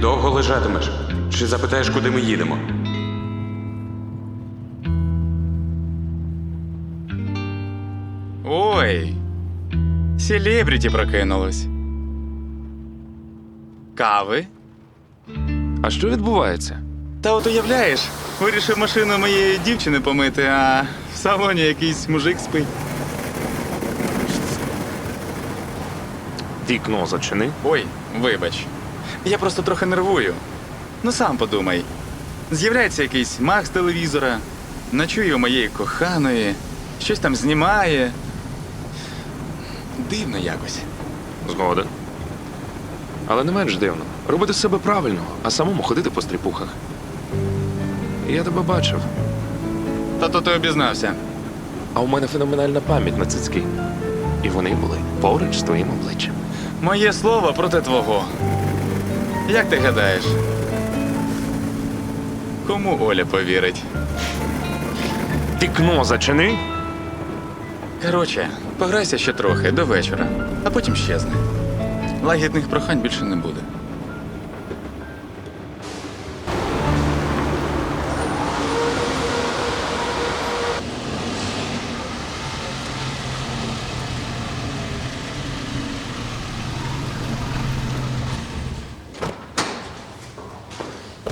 Довго лежатимеш? Чи запитаєш, куди ми їдемо? Ой. Селебріті прокинулось. Кави? А що відбувається? Та от уявляєш, вирішив машину моєї дівчини помити, а в салоні якийсь мужик спить. Вікно зачини. Ой, вибач. Я просто трохи нервую. Ну сам подумай. З'являється якийсь маг з телевізора, ночує у моєї коханої, щось там знімає. Дивно якось. Згоден. Але не менш дивно. Робити себе правильно, а самому ходити по стріпухах. Я тебе бачив, Та то ти обізнався. а у мене феноменальна пам'ять на цицьки. І вони були поруч з твоїм обличчям. Моє слово проти твого. Як ти гадаєш? Кому Оля повірить? Вікно зачини. Коротше, пограйся ще трохи до вечора, а потім щезне. Лагідних прохань більше не буде.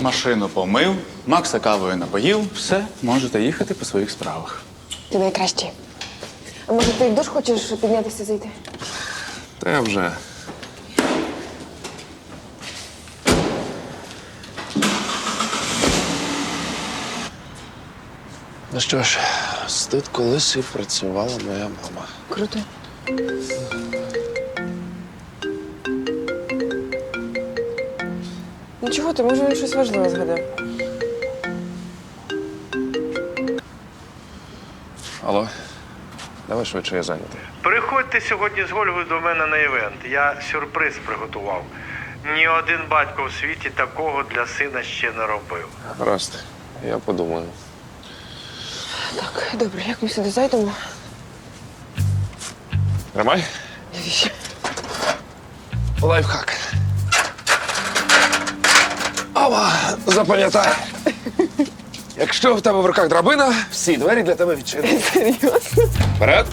Машину помив, Макса кавою напоїв, все, можете їхати по своїх справах. Ти найкращий. А може ти душ хочеш піднятися зайти? Та я вже. Ну що ж, стид колись і працювала моя мама. Круто. Чого ти, може він щось важливе згадав? Алло, давай швидше я зайнятий. Приходьте сьогодні з Гольгою до мене на івент. Я сюрприз приготував. Ні один батько в світі такого для сина ще не робив. Гаразд, я подумаю. Так, добре, як ми сюди зайдемо? Тримай. Навіщо? Лайфхак. Ова, запам'ятай. Якщо в тебе в руках драбина, всі двері для тебе відчинені. Серйозно? Вперед.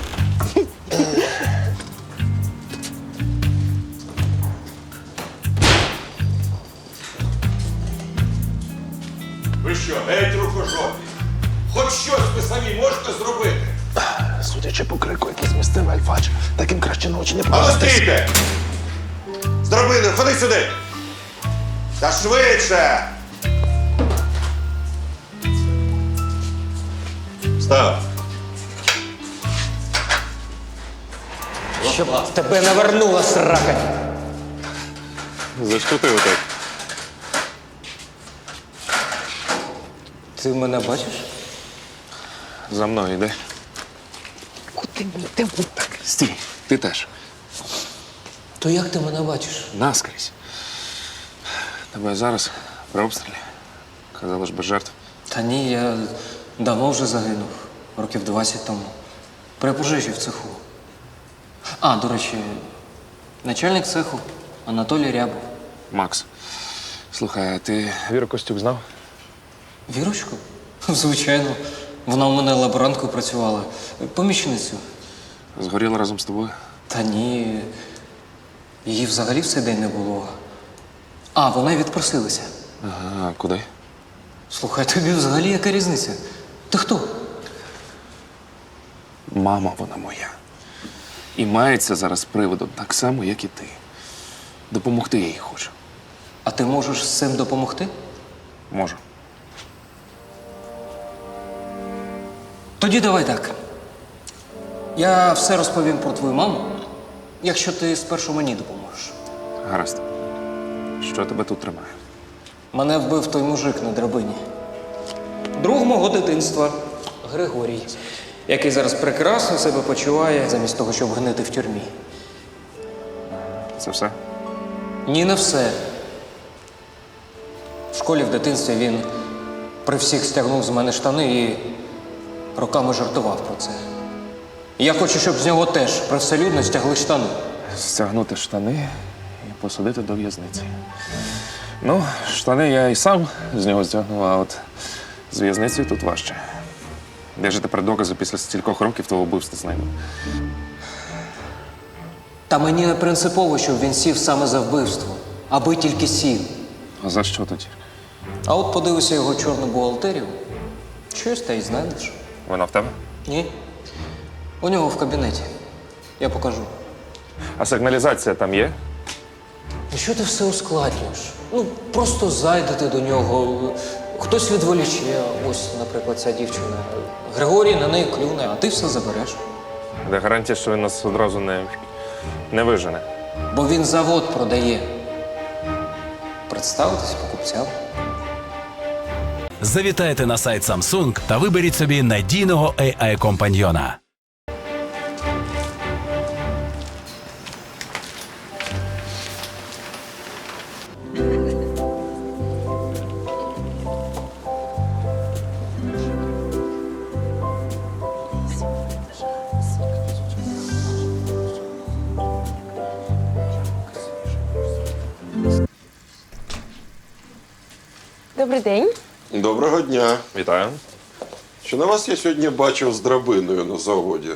Ви що, геть рукожопі? Хоч щось ви самі можете зробити. Судячи по крику, який змістив Альфач, таким краще на очі не А ну стійте! З драбини, ходи сюди! Та швидше! Став. Щоб тебе навернула срака. За що ти отак? Ти мене бачиш? За мною йди. Куди ми йдемо? Стій, ти теж. То як ти мене бачиш? Наскрізь. Тебе зараз при обстрілі. Казали ж без жертв. Та ні, я давно вже загинув, років 20 тому. При пожежі в цеху. А, до речі, начальник цеху Анатолій Рябов. Макс. Слухай, а ти Віру Костюк знав? Вірочку? Звичайно. Вона у мене лаборанткою працювала. Помічницю. Згоріла разом з тобою. Та ні. Її взагалі в цей день не було. А, вона й відпросилася. Ага, а куди? Слухай, тобі взагалі яка різниця? Ти хто? Мама вона моя. І мається зараз приводом так само, як і ти. Допомогти я їй хочу. А ти можеш з цим допомогти? Можу. Тоді давай так. Я все розповім про твою маму, якщо ти спершу мені допоможеш. Гаразд. Що тебе тут тримає? Мене вбив той мужик на драбині. Друг мого дитинства Григорій, який зараз прекрасно себе почуває, замість того, щоб гнити в тюрмі. Це все? Ні, не все. В школі в дитинстві він при всіх стягнув з мене штани і роками жартував про це. І я хочу, щоб з нього теж привселюдно стягли штани. Стягнути штани посадити до в'язниці. Ну, штани я і сам з нього здягнув, а от з в'язницею тут важче. Де ж тепер докази після стількох років того вбивства знайду? Та мені не принципово, щоб він сів саме за вбивство, аби тільки сів. А за що тоді? А от подивися його чорну бухгалтерію. Щось та й знайдеш. Вона в тебе? Ні. У нього в кабінеті. Я покажу. А сигналізація там є? Ну що ти все ускладнюєш? Ну, просто зайдете до нього. Хтось відволіче, ось, наприклад, ця дівчина. Григорій на неї клюне, а ти все забереш. Де гарантія, що він нас одразу не, не вижене. Бо він завод продає. Представитись покупцям. Завітайте на сайт Samsung та виберіть собі надійного AI-компаньйона. Що на вас я сьогодні бачив з драбиною на заводі?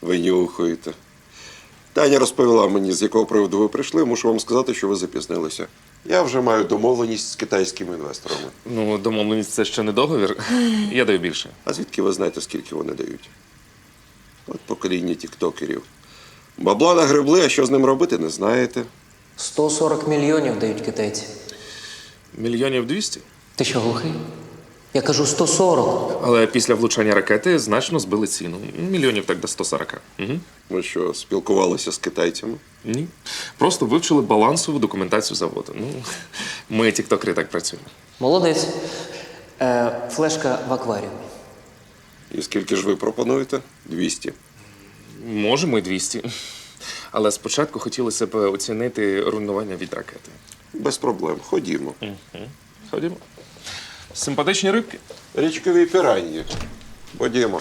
Ви нюхаєте. Таня розповіла мені, з якого приводу ви прийшли. Мушу вам сказати, що ви запізнилися. Я вже маю домовленість з китайськими інвесторами. Ну, домовленість це ще не договір. Я даю більше. А звідки ви знаєте, скільки вони дають? От покоління тіктокерів. Бабла нагребли, а що з ним робити, не знаєте. 140 мільйонів дають китайці. Мільйонів двісті. Ти що, глухий? Я кажу 140. Але після влучання ракети значно збили ціну. Мільйонів так до 140. Угу. Ви що, спілкувалися з китайцями? Ні. Просто вивчили балансову документацію заводу. Ну, ми, тіктокери, так працюємо. Молодець. Е, флешка в акваріумі. І скільки ж ви пропонуєте? 200. Можемо і 200. Але спочатку хотілося б оцінити руйнування від ракети. Без проблем. Ходімо. Ходімо. Симпатичні рибки. Річкові піранні. Ходімо.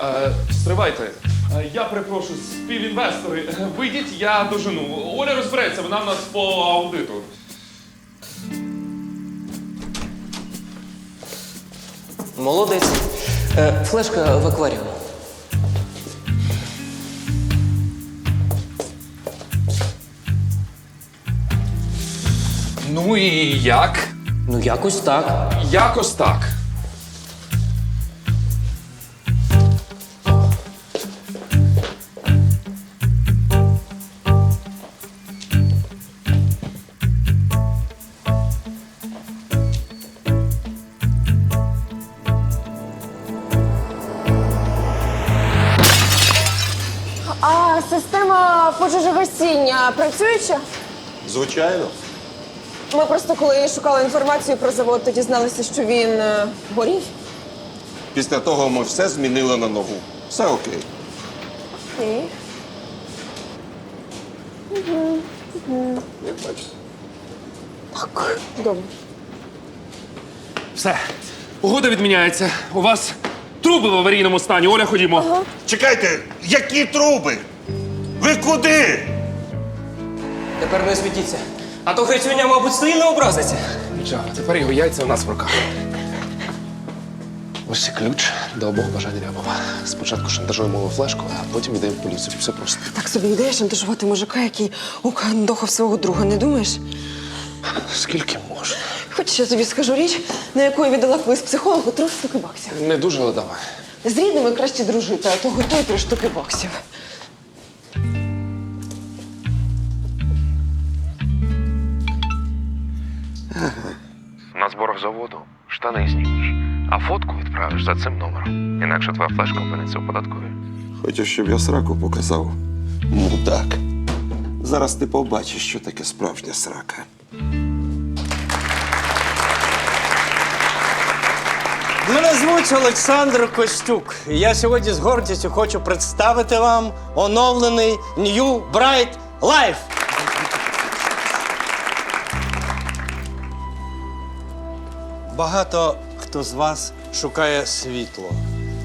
Е, стривайте. Е, я перепрошую, співінвестори. Вийдіть, я дожену. Оля розбереться, вона в нас по аудиту. Молодець. Е, флешка в акваріумі. Ну і як? Ну, якось так. Якось так. А система пожежогасіння працююча? Звичайно. Ми просто коли шукали інформацію про завод, то дізналися, що він е, горів. Після того ми все змінили на нову. Все окей. Окей. Як бачите. Так, добре. Все. Угода відміняється. У вас труби в аварійному стані. Оля, ходімо. Чекайте, які труби? Ви куди? Тепер не світіться. А то Грицюня, мабуть, сильно образиться. Нічого, тепер його яйця у нас в руках. Ось і ключ до обох бажань Рябова. Спочатку шантажуємо його флешку, а потім йдемо в поліцію. Все просто. Так собі ідея шантажувати мужика, який укандохав свого друга, не думаєш? Скільки можна? Хоч я тобі скажу річ, на яку я віддала квиз психологу три штуки баксів. Не дуже, але давай. З рідними краще дружити, а то готуй три штуки баксів. Зборах заводу штани знімеш, а фотку відправиш за цим номером. Інакше твоя флешка опиниться у податковій. Хочеш, щоб я сраку показав? Мудак. Зараз ти побачиш, що таке справжня срака. Мене звуть Олександр Костюк. І Я сьогодні з гордістю хочу представити вам оновлений New Bright Life. Багато хто з вас шукає світло.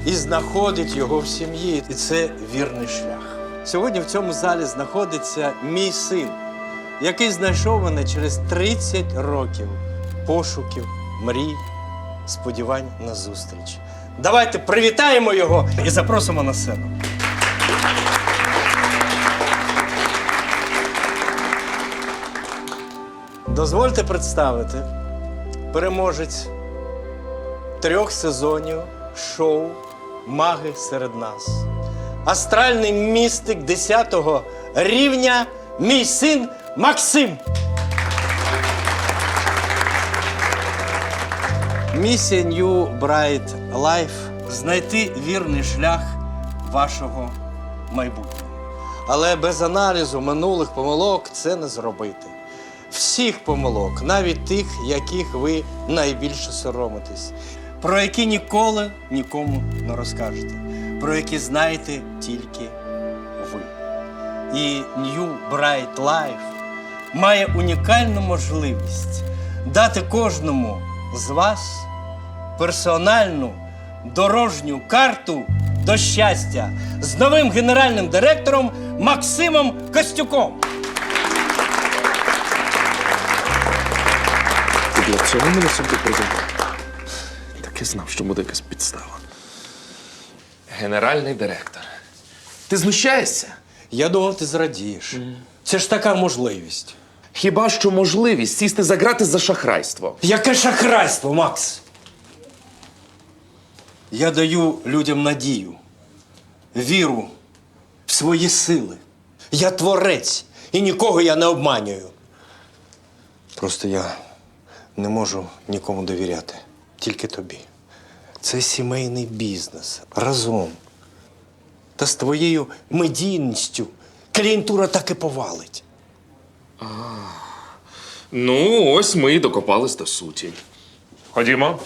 і знаходить його в сім'ї. І це вірний шлях. Сьогодні в цьому залі знаходиться мій син, який знайшов мене через 30 років пошуків, мрій, сподівань на зустріч. Давайте привітаємо його і запросимо на сцену. Дозвольте представити переможець трьох сезонів шоу Маги серед нас. Астральний містик 10-го рівня, мій син Максим. Місія New Bright Life знайти вірний шлях вашого майбутнього. Але без аналізу минулих помилок це не зробити. Всіх помилок, навіть тих, яких ви найбільше соромитесь, про які ніколи нікому не розкажете, про які знаєте тільки ви. І New Bright Life має унікальну можливість дати кожному з вас персональну дорожню карту до щастя з новим генеральним директором Максимом Костюком. Для цього мене сюди призивав? Так і знав, що буде якась підстава. Генеральний директор. Ти знущаєшся? Я думав, ти зрадієш. Це ж така можливість. Хіба що можливість сісти за грати за шахрайство? Яке шахрайство, Макс? Я даю людям надію, віру в свої сили. Я творець і нікого я не обманюю. Просто я не можу нікому довіряти, тільки тобі. Це сімейний бізнес разом. Та з твоєю медійністю клієнтура так і повалить. Ну, ось ми і докопались до суті. Ходімо.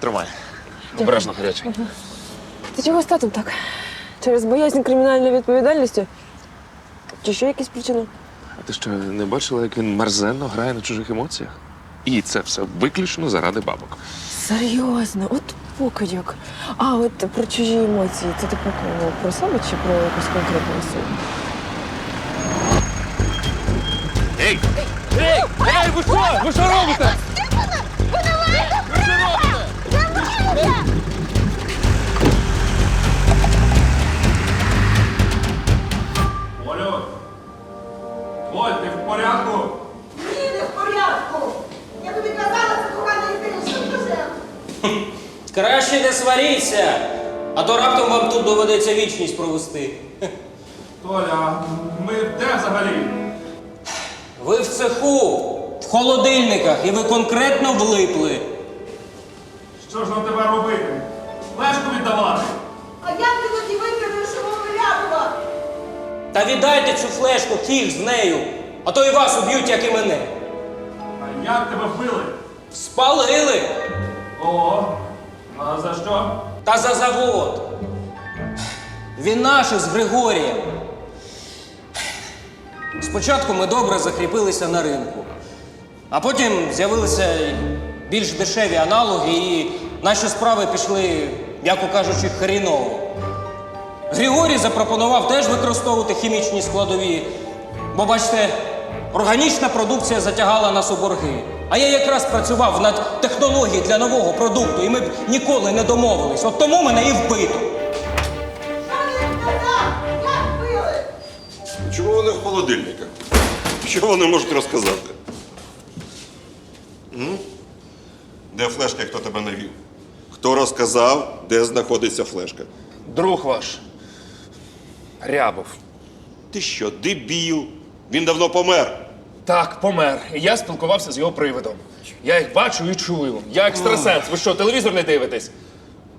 Тримай. Обережно гарячий. Ти чого з татом так? Через боязнь кримінальної відповідальності? Чи ще якісь причини? А ти що, не бачила, як він мерзенно грає на чужих емоціях? І це все виключно заради бабок. Серйозно, от покидьок. А от про чужі емоції. Це ти про кого? Про себе чи про якусь конкретну особу? Ні, тут доведеться вічність провести. Толя, ми де взагалі? Ви в цеху, в холодильниках, і ви конкретно влипли. Що ж нам тебе робити? Флешку віддавати? А як ти тоді викинеш його вирядувати? Та віддайте цю флешку, фіг з нею, а то і вас уб'ють, як і мене. А як тебе вбили? Спалили О, а за що? та за завод. Він наш з Григорієм. Спочатку ми добре закріпилися на ринку, а потім з'явилися більш дешеві аналоги, і наші справи пішли, м'яко кажучи, хріново. Григорій запропонував теж використовувати хімічні складові, бо бачите, органічна продукція затягала нас у борги. А я якраз працював над технологією для нового продукту, і ми б ніколи не домовились. От тому мене і вбито. Вони в холодильниках? Що вони можуть розказати? М? Де флешка, хто тебе навів? Хто розказав, де знаходиться флешка? Друг ваш. Рябов. Ти що, дебіл? Він давно помер. Так, помер. І я спілкувався з його привидом. Я їх бачу і чую. Я екстрасенс. Ви що, телевізор не дивитесь?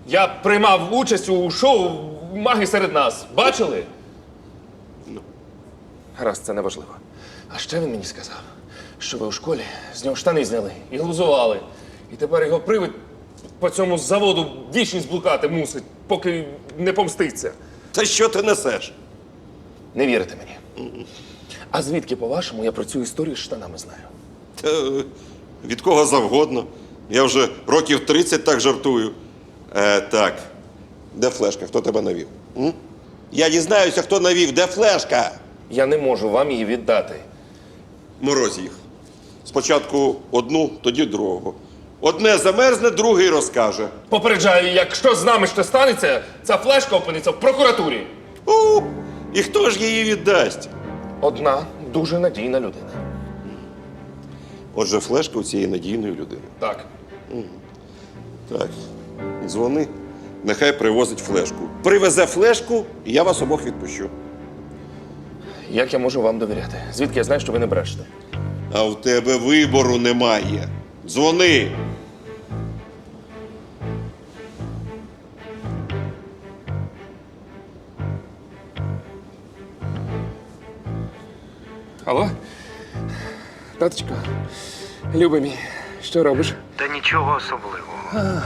Я приймав участь у шоу Маги серед нас. Бачили? Гаразд, це неважливо. А ще він мені сказав, що ви у школі з нього штани зняли і глузували. І тепер його привид по цьому заводу вічність блукати мусить, поки не помститься. Та що ти несеш? Не вірите мені. А звідки, по-вашому, я про цю історію з штанами знаю? Та, від кого завгодно. Я вже років 30 так жартую. Е, так. Де флешка? Хто тебе навів? М? Я дізнаюся, хто навів. Де флешка? Я не можу вам її віддати. Мороз їх. Спочатку одну, тоді другого. Одне замерзне, другий розкаже. Попереджаю, якщо з нами що станеться, ця флешка опиниться в прокуратурі. У, і хто ж її віддасть? Одна дуже надійна людина. Отже, флешка у цієї надійної людини. Так. Так. Дзвони. Нехай привозить флешку. Привезе флешку, і я вас обох відпущу. Як я можу вам довіряти? Звідки я знаю, що ви не брешете? А в тебе вибору немає. Дзвони. Алло? Таточко, любий мій, що робиш? Та нічого особливого.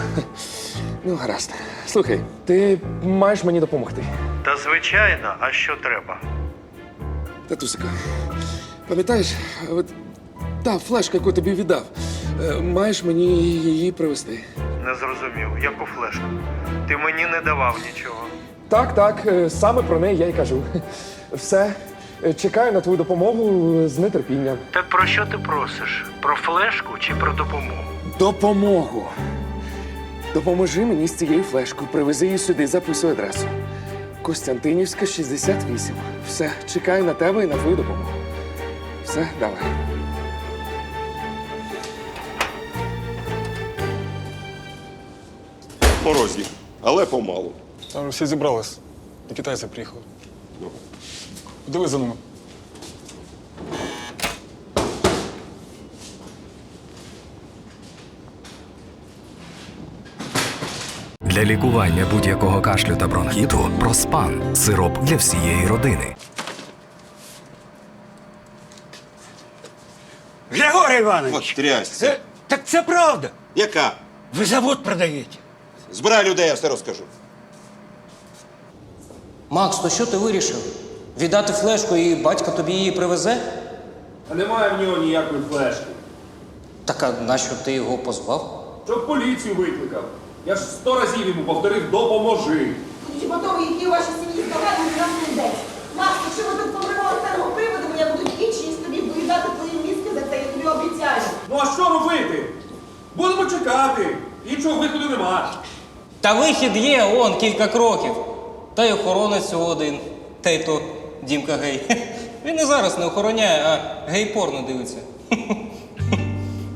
Ну, гаразд. Слухай, ти маєш мені допомогти. Та звичайно, а що треба? Татусико, пам'ятаєш, от та флешка, яку тобі віддав, е, маєш мені її привезти. Не зрозумів, яку флешку? Ти мені не давав нічого. Так, так, е, саме про неї я й кажу. Все, е, чекаю на твою допомогу з нетерпінням. Так про що ти просиш? Про флешку чи про допомогу? Допомогу. Допоможи мені з цією флешкою. Привези її сюди, записуй адресу. Костянтинівська, 68. Все, чекаю на тебе і на твою допомогу. Все, давай. Мороз. Але помалу. Там всі зібрались. І китайці приїхали. Диви за ними. Для лікування будь-якого кашлю та бронхіту Проспан сироп для всієї родини. Григорій Іванович! Трясся. Так це правда. Яка? Ви завод продаєте. Збирай людей, я все розкажу. Макс, то що ти вирішив? Віддати флешку і батько тобі її привезе? А немає в нього ніякої флешки. Так а нащо ти його позвав? Щоб поліцію викликав. Я ж сто разів йому повторив допоможи. Чи готові, які у вашій сім'ї здогадують, нам не йдеться. Макс, якщо ми тут помремо старого приводу, я буду вічність тобі доїдати твої мізки за це, я тобі обіцяю. Ну а що робити? Будемо чекати. Іншого виходу нема. Та вихід є, он кілька кроків. Та й охоронець один. Та й то Дімка гей. Він і зараз не охороняє, а гей-порно дивиться.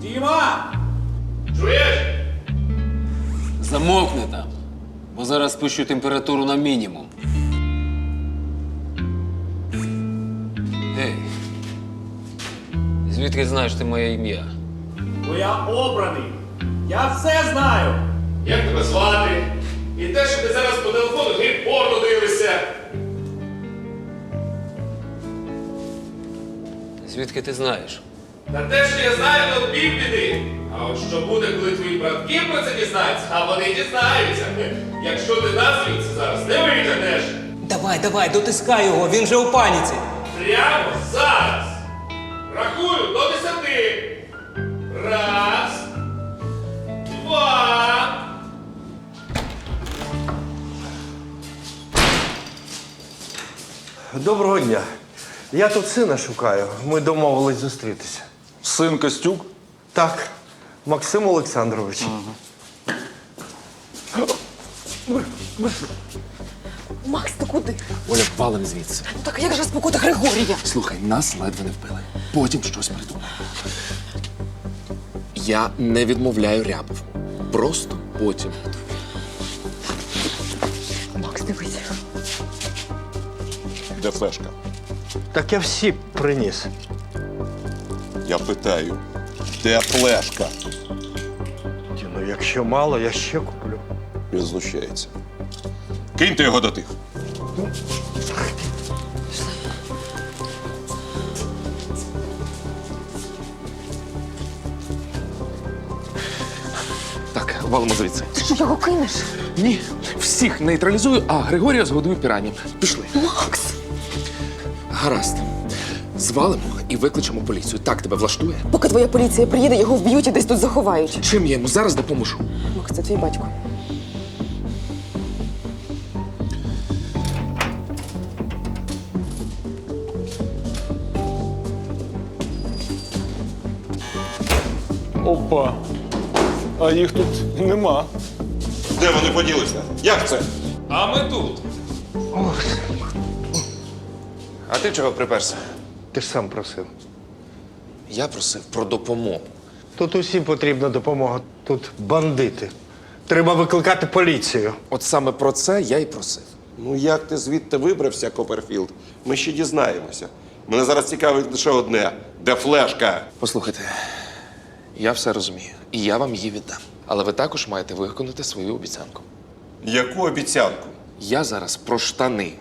Діма! Замовкни там, бо зараз спущу температуру на мінімум. Ей, звідки знаєш ти моє ім'я? Бо я обраний. Я все знаю. Як тебе звати? І те, що ти зараз по телефону гей порно дивишся. Звідки ти знаєш? Та те, що я знаю, то півбіди. А от що буде, коли твої братки про це дізнаються, а вони дізнаються. Якщо ти нас звідси зараз не витягнеш, Давай, давай, дотискай його, він же у паніці. прямо зараз. Рахую до десяти. Раз. Два. Доброго дня. Я тут сина шукаю. Ми домовились зустрітися. Син Костюк. Так, Максим Олександрович. Макс, ти куди? Оля, валим звідси. Ну так як же спокута Григорія? Слухай, нас ледве не вбили. Потім щось придумав. Я не відмовляю Рябов. Просто потім. Макс, дивись. Де флешка? Так я всі приніс. Я питаю, де флешка? Ті, Ну, якщо мало, я ще куплю. Він знущається. Киньте його до тих. Так, валимо звідси. Ти що його кинеш? Ні, всіх нейтралізую, а Григорія згодую піранім. Пішли. Макс! Гаразд. Звалимо і викличемо поліцію. Так тебе влаштує? Поки твоя поліція приїде, його вб'ють і десь тут заховають. Чим я йому зараз допоможу? Макс, це твій батько. Опа. А їх тут нема. Де вони поділися? Як це? А ми тут. А ти чого приперся? Ти ж сам просив. Я просив про допомогу. Тут усім потрібна допомога. Тут бандити. Треба викликати поліцію. От саме про це я й просив. Ну як ти звідти вибрався, Коперфілд? Ми ще дізнаємося. Мене зараз цікавить лише одне: де флешка? Послухайте, я все розумію, і я вам її віддам. Але ви також маєте виконати свою обіцянку. Яку обіцянку? Я зараз про штани.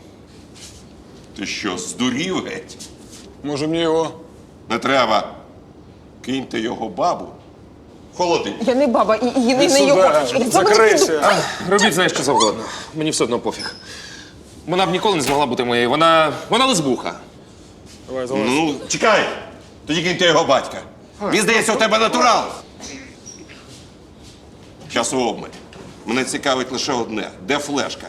Ти що, здурів геть? Може мені його. Не треба. Киньте його бабу. в Холодильник. Я не баба, і, і не, не його. закрийся. Робіть за що завгодно. Мені все одно пофіг. Вона б ніколи не змогла бути моєю. Вона. вона лесбуха. Давай, залазь. Ну, чекай. Тоді киньте його батька. Він здається, у тебе натурал. Часу обмаль. Мене цікавить лише одне: де флешка?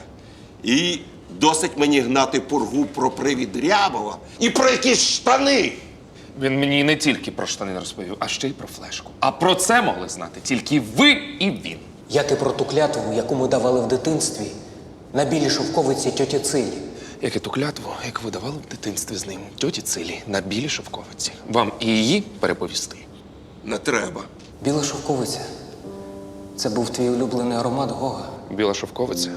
І досить мені гнати пургу про привід Рябова і про якісь штани. Він мені не тільки про штани розповів, а ще й про флешку. А про це могли знати тільки ви і він. Як і про ту клятву, яку ми давали в дитинстві на білій шовковиці тьоті Цилі. Як і ту клятву, як видавали в дитинстві з ним тьоті Цилі на білій шовковиці. Вам і її переповісти. Не треба. Біла шовковиця. Це був твій улюблений аромат Гога. Біла шовковиця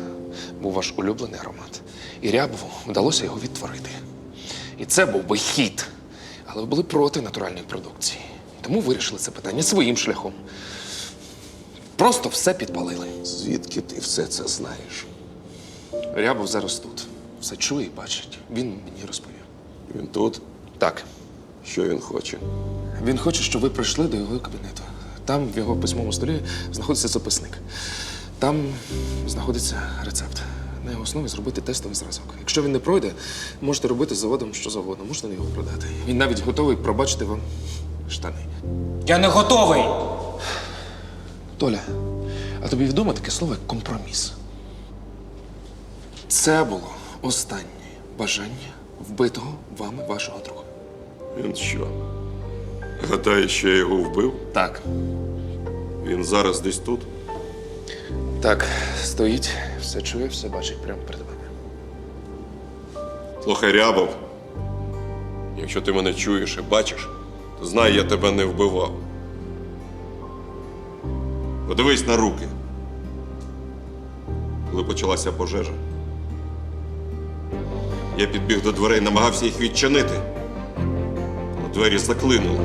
був ваш улюблений аромат. І Рябову вдалося його відтворити. І це був би хід. Але ви були проти натуральної продукції. Тому вирішили це питання своїм шляхом. Просто все підпалили. Звідки ти все це знаєш? Рябов зараз тут. Все чує і бачить. Він мені розповів. Він тут? Так. Що він хоче? Він хоче, щоб ви прийшли до його кабінету. Там в його письмовому столі знаходиться записник. Там знаходиться рецепт. На його основі зробити тестовий зразок. Якщо він не пройде, можете робити з заводом що завгодно, можете його продати. Він навіть готовий пробачити вам штани. Я не готовий! Толя, а тобі відомо таке слово як компроміс? Це було останнє бажання вбитого вами вашого друга. Він що? Гадає, що я його вбив? Так. Він зараз десь тут? Так, стоїть, все чує, все бачить прямо перед вами. Слухай, Рябов, якщо ти мене чуєш і бачиш, то знай, я тебе не вбивав. Подивись на руки. Коли почалася пожежа. Я підбіг до дверей, намагався їх відчинити. Але двері заклинули.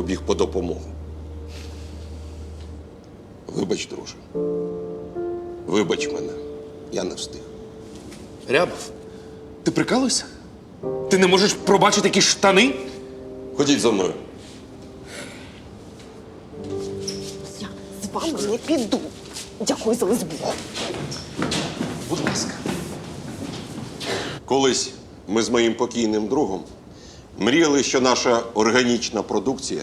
Побіг по допомогу. Вибач, друже. Вибач мене. Я не встиг. Рябов, ти прикалуєшся? Ти не можеш пробачити якісь штани? Ходіть за мною. Я з вами не піду. Дякую за лесбуху. Будь ласка. Колись ми з моїм покійним другом мріяли, що наша органічна продукція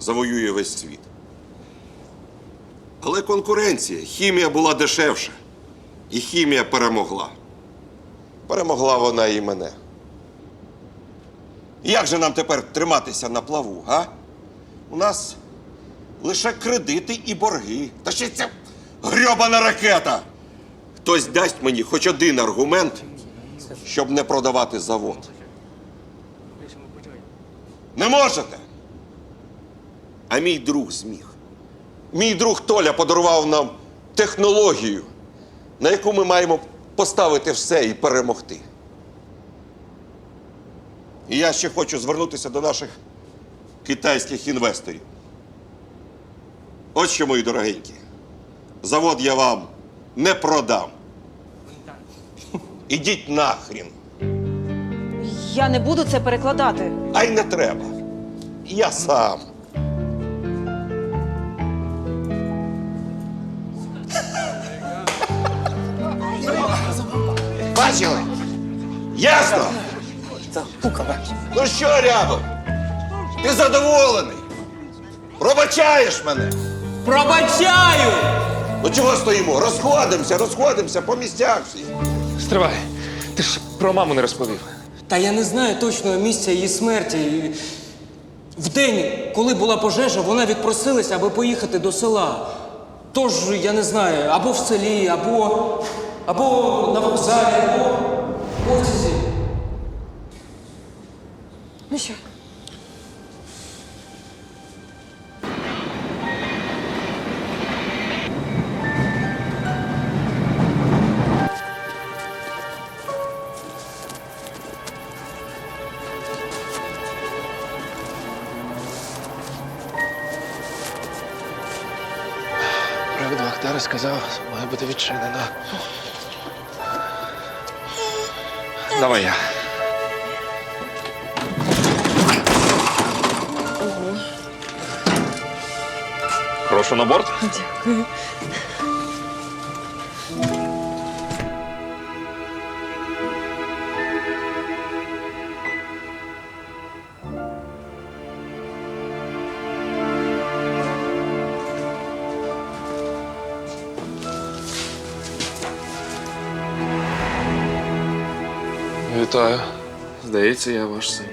завоює весь світ. Але конкуренція, хімія була дешевша. І хімія перемогла. Перемогла вона і мене. Як же нам тепер триматися на плаву, га? У нас лише кредити і борги. Та ще ця грьобана ракета. Хтось дасть мені хоч один аргумент, щоб не продавати завод. Не можете. А мій друг зміг. Мій друг Толя подарував нам технологію, на яку ми маємо поставити все і перемогти. І я ще хочу звернутися до наших китайських інвесторів. От що, мої дорогенькі, завод я вам не продам. Ідіть нахрін. Я не буду це перекладати. А й не треба. Я сам. Бачили? Ясно? Ну що, Рябов? Ти задоволений? Пробачаєш мене? Пробачаю! Ну чого стоїмо? Розходимося, розходимося по місцях всі. Стривай, ти ж про маму не розповів. Та я не знаю точного місця її смерті. В день, коли була пожежа, вона відпросилася, аби поїхати до села. Тож, я не знаю, або в селі, або, або на вокзалі, або в офісі. Ну що? Сказав, має бути відчинена. Давай я. Прошу на борт. Дякую. Вітаю. Здається, я ваш син.